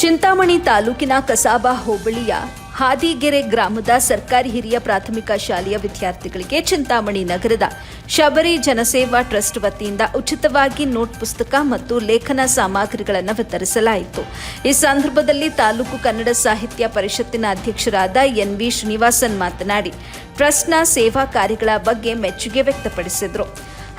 ಚಿಂತಾಮಣಿ ತಾಲೂಕಿನ ಕಸಾಬಾ ಹೋಬಳಿಯ ಹಾದಿಗೆರೆ ಗ್ರಾಮದ ಸರ್ಕಾರಿ ಹಿರಿಯ ಪ್ರಾಥಮಿಕ ಶಾಲೆಯ ವಿದ್ಯಾರ್ಥಿಗಳಿಗೆ ಚಿಂತಾಮಣಿ ನಗರದ ಶಬರಿ ಜನಸೇವಾ ಟ್ರಸ್ಟ್ ವತಿಯಿಂದ ಉಚಿತವಾಗಿ ನೋಟ್ ಪುಸ್ತಕ ಮತ್ತು ಲೇಖನ ಸಾಮಗ್ರಿಗಳನ್ನು ವಿತರಿಸಲಾಯಿತು. ಈ ಸಂದರ್ಭದಲ್ಲಿ ತಾಲೂಕು ಕನ್ನಡ ಸಾಹಿತ್ಯ ಪರಿಷತ್ತಿನ ಅಧ್ಯಕ್ಷರಾದ ಎನ್ ವಿ ಶ್ರೀನಿವಾಸನ್ ಮಾತನಾಡಿ, ಟ್ರಸ್ಟ್ನ ಸೇವಾ ಕಾರ್ಯಗಳ ಬಗ್ಗೆ ಮೆಚ್ಚುಗೆ ವ್ಯಕ್ತಪಡಿಸಿದರು.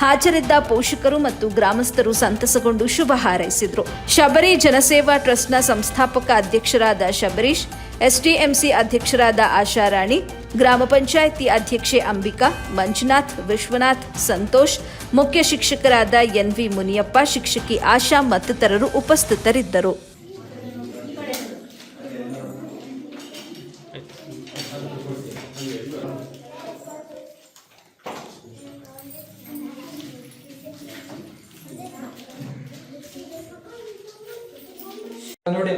ಹಾಜರಿದ್ದ ಪೋಷಕರು ಮತ್ತು ಗ್ರಾಮಸ್ಥರು ಸಂತಸಗೊಂಡು ಶುಭ ಹಾರೈಸಿದರು. ಶಬರಿ ಜನಸೇವಾ ಟ್ರಸ್ಟ್ನ ಸಂಸ್ಥಾಪಕ ಅಧ್ಯಕ್ಷರಾದ ಶಬರೀಶ್, ಎಸ್ಡಿಎಂಸಿ ಅಧ್ಯಕ್ಷರಾದ ಆಶಾರಾಣಿ, ಗ್ರಾಮ ಪಂಚಾಯಿತಿ ಅಧ್ಯಕ್ಷೆ ಅಂಬಿಕಾ, ಮಂಜುನಾಥ್, ವಿಶ್ವನಾಥ್, ಸಂತೋಷ್, ಮುಖ್ಯ ಶಿಕ್ಷಕರಾದ ಎನ್ವಿ ಮುನಿಯಪ್ಪ, ಶಿಕ್ಷಕಿ ಆಶಾ ಮತ್ತಿತರರು ಉಪಸ್ಥಿತರಿದ್ದರು. ನೋಡಿ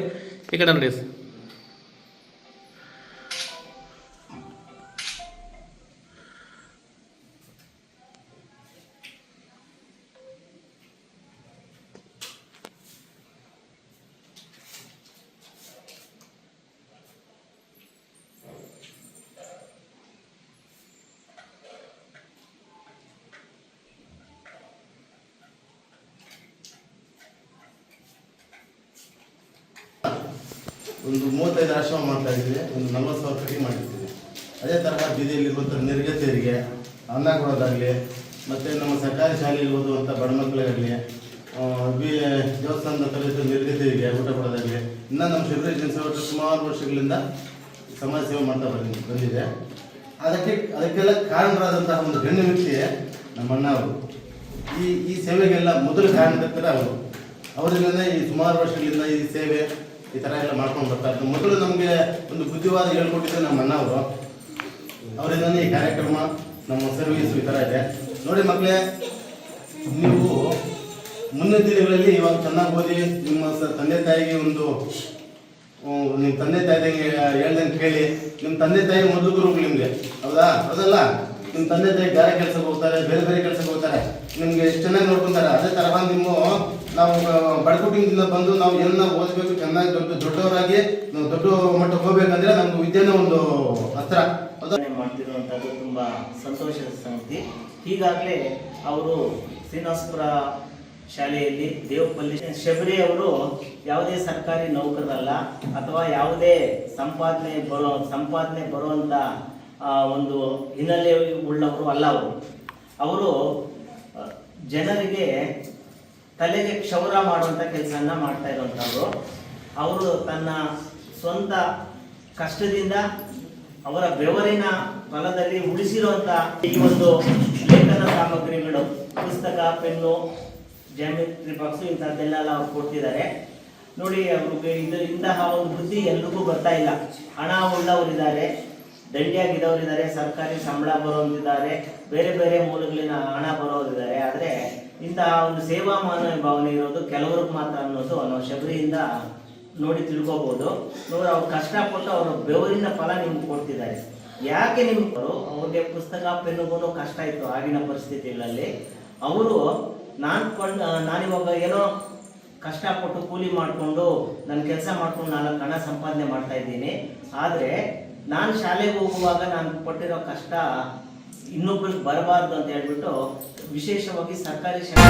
ಒಂದು ಮೂವತ್ತೈದು ಆಶ್ರಮ ಮಾಡ್ತಾ ಇದ್ದೀವಿ ಒಂದು ನಲ್ವತ್ತು ಸಾವಿರ ಕಡಿಮೆ ಮಾಡಿರ್ತೀವಿ. ಅದೇ ತರಹ ಬೀದಿಯಲ್ಲಿರುವಂಥ ನಿರ್ಗತಿಯರಿಗೆ ಅನ್ನ ಕೊಡೋದಾಗಲಿ, ಮತ್ತು ನಮ್ಮ ಸರ್ಕಾರಿ ಶಾಲೆಯಲ್ಲಿ ಓದುವಂಥ ಬಡ ಮಕ್ಕಳಿಗಾಗಲಿ ಬಿ, ದೇವಸ್ಥಾನದ ಕಲಿತ ನಿರ್ಗತಿಯರಿಗೆ ಊಟ ಕೊಡೋದಾಗಲಿ, ಇನ್ನು ನಮ್ಮ ಶಿಬಿರ ಜನಸೇವೆ ಸುಮಾರು ವರ್ಷಗಳಿಂದ ಸಮಾಜ ಸೇವೆ ಮಾಡ್ತಾ ಬಂದಿ, ಬಂದಿದೆ. ಅದಕ್ಕೆ, ಅದಕ್ಕೆಲ್ಲ ಕಾರಣರಾದಂತಹ ಒಂದು ಗಣ್ಯ ನಮ್ಮ ಅಣ್ಣ ಅವರು. ಈ ಈ ಸೇವೆಗೆಲ್ಲ ಮೊದಲು ಕಾರಣಕರ್ತರ ಅವರು. ಅವರಿಂದ ಈ ಸುಮಾರು ವರ್ಷಗಳಿಂದ ಈ ಸೇವೆ ಈ ಥರ ಎಲ್ಲ ಮಾಡ್ಕೊಂಡು ಬರ್ತಾ ಇತ್ತು ಮೊದಲು ನಮಗೆ ಒಂದು ಬುದ್ಧಿವಾದ ಹೇಳ್ಕೊಟ್ಟಿದ್ದು ನಮ್ಮ ಅಣ್ಣ ಅವರು. ಅವರಿಂದ ಈ ಕಾರ್ಯಕ್ರಮ, ನಮ್ಮ ಸರ್ವಿಸ್ ಈ ಥರ ಇದೆ. ನೋಡಿ ಮಕ್ಕಳೇ ನೀವು ಮುಂದಿನ ದಿನಗಳಲ್ಲಿ ಇವಾಗ ಚೆನ್ನಾಗಿ ಓದಿ, ನಿಮ್ಮ ತಂದೆ ತಾಯಿಗೆ ಒಂದು ನಿಮ್ಮ ತಂದೆ ತಾಯಿದಂಗೆ ಹೇಳ್ದಂಗೆ ಕೇಳಿ. ನಿಮ್ಮ ತಂದೆ ತಾಯಿ ಮೊದಲು ಗುರುಗಳು ನಿಮಗೆ. ಹೌದಾ? ಹೌದಲ್ಲ? ನಿಮ್ಮ ತಂದೆ ತಾಯಿ ಬೇರೆ ಕೆಲಸಕ್ಕೆ ಹೋಗ್ತಾರೆ, ಬೇರೆ ಬೇರೆ ಕೆಲಸಕ್ಕೆ ಹೋಗ್ತಾರೆ. ನಿಮಗೆ ಎಷ್ಟು ಚೆನ್ನಾಗಿ ನೋಡ್ಕೊಂತಾರೆ. ಅದೇ ತರಹ ನಿಮ್ಮ ನಾವು ಬಡಕುಟುಂಬದಿಂದ ಬಂದು ನಾವು ಎಲ್ಲ ಓದಬೇಕು ಚೆನ್ನಾಗಿ ದೊಡ್ಡ, ದೊಡ್ಡವರಾಗಿ, ನಾವು ದೊಡ್ಡ ಮಟ್ಟಕ್ಕೆ ಹೋಗ್ಬೇಕಂದ್ರೆ ನಮ್ಗೆ ವಿದ್ಯೆನೇ ಒಂದು ಹತ್ರ. ಮಾಡ್ತಿರುವಂಥದ್ದು ತುಂಬ ಸಂತೋಷದ ಸಂಗತಿ. ಈಗಾಗಲೇ ಅವರು ಶ್ರೀನಿವಾಸಪುರ ಶಾಲೆಯಲ್ಲಿ ದೇವಪಲ್ಲಿ ಶಬರಿ ಅವರು ಯಾವುದೇ ಸರ್ಕಾರಿ ನೌಕರರಲ್ಲ ಅಥವಾ ಯಾವುದೇ ಸಂಪಾದನೆ ಬರೋ, ಸಂಪಾದನೆ ಬರುವಂಥ ಒಂದು ಹಿನ್ನೆಲೆ ಉಳ್ಳವರು ಅಲ್ಲ ಅವರು. ಅವರು ಜನರಿಗೆ ತಲೆಗೆ ಕ್ಷೌರ ಮಾಡುವಂಥ ಕೆಲಸವನ್ನು ಮಾಡ್ತಾ ಇರುವಂಥವ್ರು ಅವರು ತನ್ನ ಸ್ವಂತ ಕಷ್ಟದಿಂದ ಅವರ ಬೆವರಿನ ಫಲದಲ್ಲಿ ಉಳಿಸಿರುವಂಥ ಈ ಒಂದು ಲೇಖನ ಸಾಮಗ್ರಿಗಳು, ಪುಸ್ತಕ, ಪೆನ್ನು ಜಾಮಿತ್ರಿ ಬಾಕ್ಸು ಇಂಥದ್ದೆಲ್ಲ ಅವ್ರು ಕೊಡ್ತಿದ್ದಾರೆ. ನೋಡಿ, ಅವ್ರಿಗೆ ಇದು ಇಂತಹ ಒಂದು ಬುದ್ಧಿ ಎಲ್ರಿಗೂ ಬರ್ತಾ ಇಲ್ಲ. ಹಣ ಉಳ್ಳವರಿದ್ದಾರೆ, ದಂಡಿಯಾಗಿದ್ದವರಿದ್ದಾರೆ, ಸರ್ಕಾರಿ ಸಂಬಳ ಬರೋರಿದ್ದಾರೆ ಬೇರೆ ಬೇರೆ ಮೂಲಗಳಿಂದ ಹಣ ಬರೋದಿದ್ದಾರೆ ಆದರೆ ಇಂತಹ ಒಂದು ಸೇವಾ ಮಾನವ ಭಾವನೆ ಇರೋದು ಕೆಲವ್ರಿಗೆ ಮಾತ್ರ ಅನ್ನೋದು ನಾವು ಶಬರಿಯಿಂದ ನೋಡಿ ತಿಳ್ಕೋಬಹುದು ನೋಡಿ, ಅವ್ರು ಕಷ್ಟಪಟ್ಟು ಅವರ ಬೆವರಿನ ಫಲ ನಿಮ್ಗೆ ಕೊಡ್ತಿದ್ದಾರೆ. ಯಾಕೆ ನಿಮ್ಗೆ ಅವ್ರಿಗೆ ಪುಸ್ತಕ ಪೆನ್ನುಗೂ ಕಷ್ಟ ಇತ್ತು ಆಗಿನ ಪರಿಸ್ಥಿತಿಗಳಲ್ಲಿ. ಅವರು, ನಾನು ಕೊಂಡ್ ನಾನಿವಾಗ ಏನೋ ಕಷ್ಟಪಟ್ಟು ಕೂಲಿ ಮಾಡಿಕೊಂಡು ನನ್ನ ಕೆಲಸ ಮಾಡ್ಕೊಂಡು ನಾನು ಹಣ ಸಂಪಾದನೆ ಮಾಡ್ತಾ ಇದ್ದೀನಿ. ಆದರೆ, ನಾನು ಶಾಲೆಗೆ ಹೋಗುವಾಗ ನಾನು ಪಟ್ಟಿರೋ ಕಷ್ಟ ಇನ್ನೊಬ್ರಿಗೆ ಬರಬಾರ್ದು ಅಂತ ಹೇಳ್ಬಿಟ್ಟು ವಿಶೇಷವಾಗಿ ಸರ್ಕಾರಿ ಶಾಲೆ